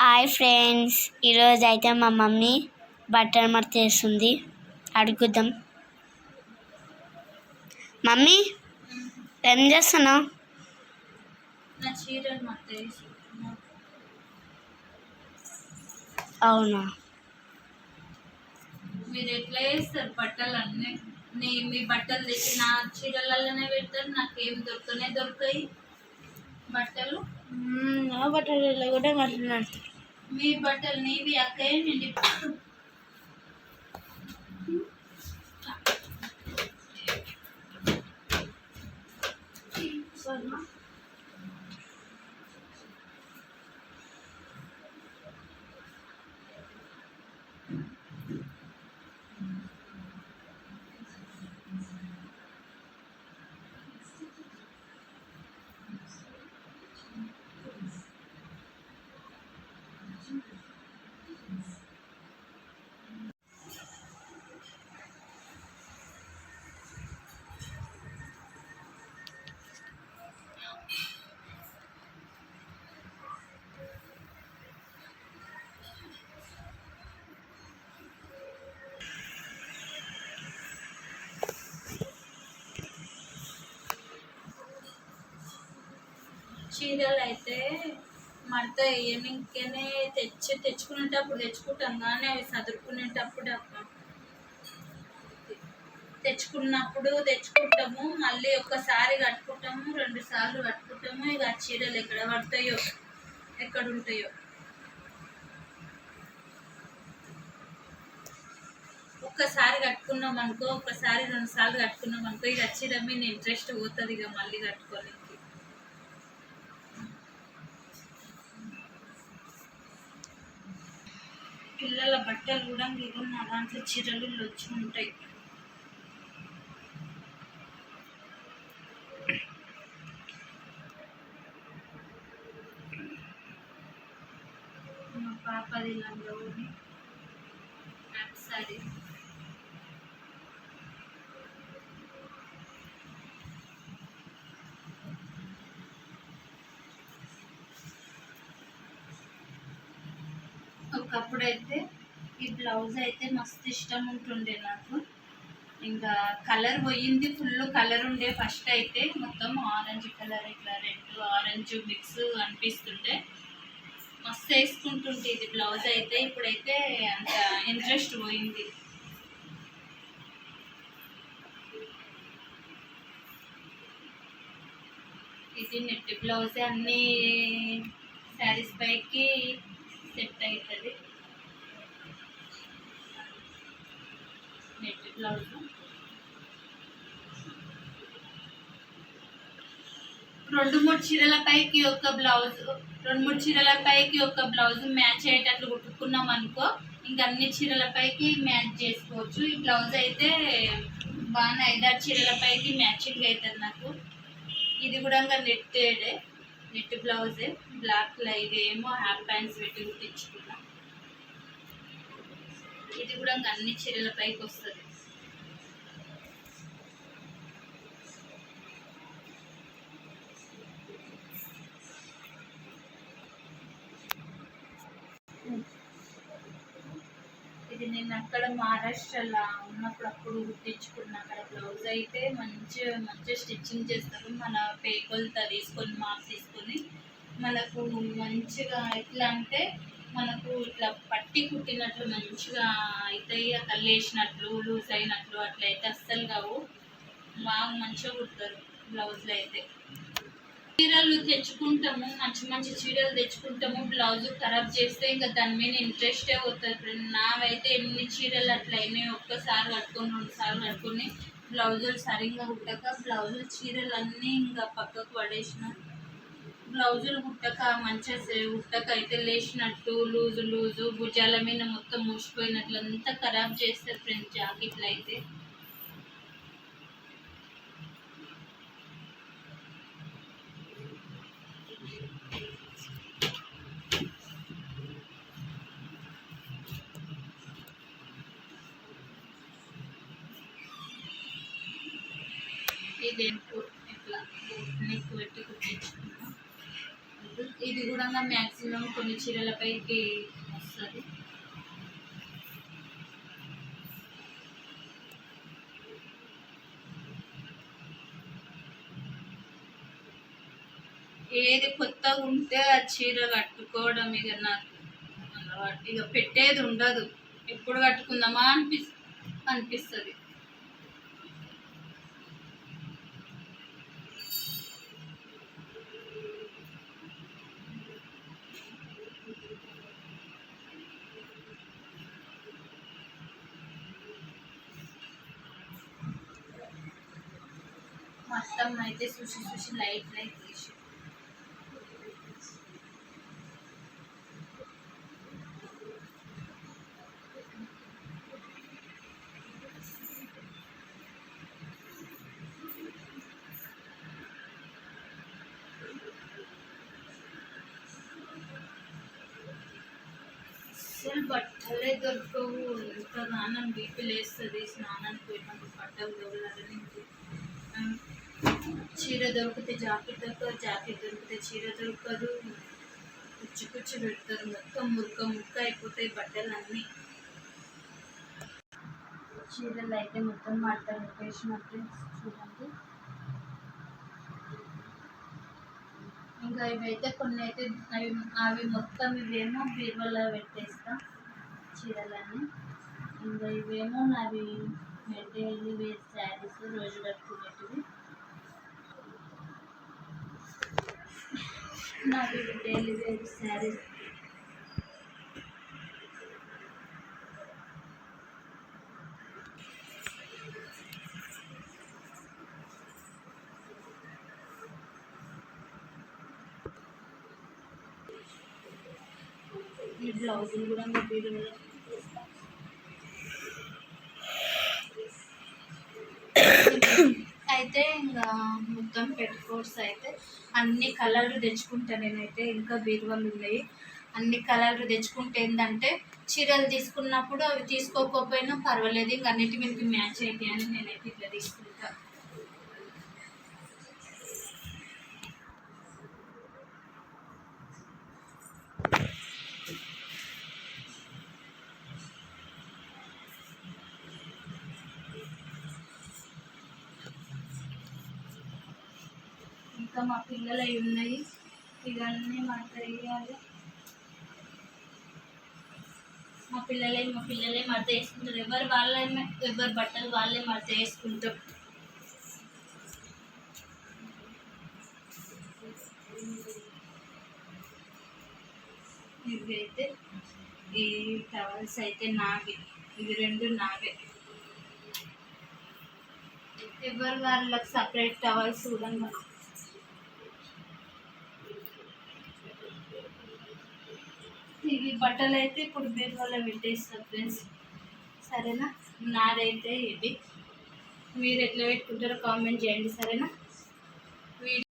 Hi friends ఈరోజు అయితే మా మమ్మీ బట్టలు మడత చేస్తుంది అడుగుదాం. మమ్మీ ఏం చేస్తున్నావు? అవునా? మీరు ఎట్లా వేస్తారు బట్టలు అన్నీ నీ మీ బట్టలు తెచ్చి నా చీరలలోనే పెడతారు నాకేం దొరకనే దొరకాయి బట్టలు? నా బట్టలు కూడా మాట్లాడుతారు మీ బట్టలు నీవి అక్కయ్య నిండి చీరలు అయితే మడత వేయనికనే తెచ్చి తెచ్చుకునేటప్పుడు తెచ్చుకుంటాం కానీ అవి చదువుకునేటప్పుడు తెచ్చుకున్నప్పుడు తెచ్చుకుంటాము మళ్ళీ ఒక్కసారి కట్టుకుంటాము రెండు సార్లు కట్టుకుంటాము ఇక ఆ చీరలు ఎక్కడ పడతాయో ఎక్కడ ఉంటాయో. ఒక్కసారి కట్టుకున్నాం అనుకో ఒక్కసారి రెండు సార్లు కట్టుకున్నాం అనుకో ఇక చీర మీద ఇంట్రెస్ట్ పోతుంది ఇక మళ్ళీ కట్టుకోలేదు పిల్లల బట్టలు కూడా ఇవి నా దాంట్లో చీరలు వచ్చి ఉంటాయి. మా పాపది లంగోని సారీ ఒకప్పుడైతే ఈ బ్లౌజ్ అయితే మస్తు ఇష్టం ఉంటుండే నాకు. ఇంకా కలర్ పోయింది ఫుల్ కలర్ ఉండే ఫస్ట్ అయితే. మొత్తం ఆరెంజ్ కలర్ ఇట్లా రెడ్ ఆరెంజ్ మిక్స్ అనిపిస్తుండే మస్తు వేసుకుంటుంటే ఇది బ్లౌజ్ అయితే. ఇప్పుడైతే అంత ఇంట్రెస్ట్ పోయింది. ఇది నెట్ బ్లౌజ్ అన్ని. శారీస్ పైకి సెట్ అవుతుంది. Net blouse. రెండు మూడు చీరల పైకి ఒక బ్లౌజ్ రెండు మూడు చీరల పైకి ఒక బ్లౌజ్ మ్యాచ్ అయ్యేటట్లు కుట్టుకున్నాం అనుకో ఇంకా అన్ని చీరల పైకి మ్యాచ్ చేసుకోవచ్చు. ఈ బ్లౌజ్ అయితే బాగా ఐదారు చీరల పైకి మ్యాచింగ్ అవుతుంది నాకు. ఇది కూడా ఇంకా నెట్టేడే నెట్ బ్లౌజే. బ్లాక్ ఇదేమో హ్యాప్ ప్యాంట్స్ పెట్టి కుట్టించుకున్నా ఇది కూడా ఇంకా అన్ని చీరల పైకి వస్తుంది. ఇది నేను అక్కడ మహారాష్ట్రలో ఉన్నప్పుడు అప్పుడు కుట్టించుకున్నా అక్కడ బ్లౌజ్ అయితే మంచి మంచిగా స్టిచ్చింగ్ చేస్తారు. మన పేకొలతో తీసుకొని మార్క్ తీసుకొని మనకు మంచిగా ఎట్లా అంటే మనకు ఇట్లా పట్టి కుట్టినట్లు మంచిగా అవుతాయి అట్లా లేచినట్లు లూజ్ అయినట్లు అట్లా అయితే అస్సలు కావు. బాగా మంచిగా కుడతారు బ్లౌజ్లు అయితే. చీరలు తెచ్చుకుంటాము మంచి మంచి చీరలు తెచ్చుకుంటాము. బ్లౌజ్ ఖరాబ్ చేస్తే ఇంకా దాని మీద ఇంట్రెస్టే పోతుంది. ఫ్రెండ్ నావైతే ఎన్ని చీరలు అట్లా అయినాయి ఒక్కసారి కట్టుకొని రెండుసార్లు కట్టుకొని బ్లౌజులు సరిగ్గా కుట్టక బ్లౌజులు చీరలు అన్నీ ఇంకా పక్కకు పడేసిన బ్లౌజులు కుట్టక మంచిగా సే- కుట్టక అయితే లేచినట్టు లూజు లూజు భుజాల మీద మొత్తం మూసిపోయినట్లు అంతా ఖరాబ్ చేస్తారు ఫ్రెండ్స్ జాకెట్లు అయితే. ఇదేంటో ఇట్లా నెక్ పెట్టి కుట్టించుకున్నాం ఇది కూడా మ్యాక్సిమం కొన్ని చీరలపైకి వస్తుంది. ఏది కొత్తగా ఉంటే ఆ చీర కట్టుకోవడం ఇక నాకు ఇక పెట్టేది ఉండదు. ఎప్పుడు కట్టుకుందామా అనిపి అనిపిస్తుంది. మొత్తం అయితే సుషి సుషి లైట్ లైట్ తీసి అసలు బట్టలే దొరకవు ఎంత నాన్నం బీపీ లేస్తుంది స్నానానికి పోయినప్పుడు బట్టలు దొరకదని చీర దొరికితే జాకెట్ దొరకదు జాకెట్ దొరికితే చీర దొరకదు. కుచ్చి కుచ్చి పెడతారు మొత్తం ముక్క ముక్క అయిపోతాయి బట్టలు అన్నీ చీరలు అయితే మొత్తం మడతలు పెట్టేసినట్టు చూడండి. ఇంకా ఇవైతే కొన్ని అయితే అవి అవి మొత్తం ఇవేమో బీరువాలో పెట్టేస్తా చీరలన్నీ. ఇంకా ఇవేమో నావి మెటీరియల్ వేర్ శారీస్ రోజు కట్టుకునేటివి. నావి డైలీ వేర్ శారీస్ ఈ బ్లౌజులు కూడా ఇంకా బీరువాలో అయితే ఇంకా మొత్తం పెట్టుకోర్స్ అయితే అన్ని కలర్లు తెచ్చుకుంటా నేనైతే. ఇంకా బీరువాలు ఉన్నాయి. అన్ని కలర్లు తెచ్చుకుంటే ఏంటంటే చీరలు తీసుకున్నప్పుడు అవి తీసుకోకపోయినా పర్వాలేదు ఇంకా అన్నిటి మీదకి మ్యాచ్ అయిపోయాను అని నేనైతే ఇట్లా తీసుకుంటాను ఇంకా మా పిల్లలు అవి ఉన్నాయి. ఇవన్నీ మడత తెలియాలి. మా పిల్లలే మా పిల్లలే మడత వేసుకుంటారు. ఎవరు వాళ్ళే ఎవరి బట్టలు వాళ్ళే మడత వేసుకుంటారు. ఇవి అయితే ఈ టవల్స్ అయితే నావి. ఇవి రెండు నావే. ఎవరు వాళ్ళకి సపరేట్ టవల్స్ కూడా ఇవి బట్టలు అయితే ఇప్పుడు బీరువాలో పెట్టేస్తాం ఫ్రెండ్స్. సరేనా? నాదైతే ఇది. మీరు ఎట్లా పెట్టుకుంటారో కామెంట్ చేయండి సరేనా?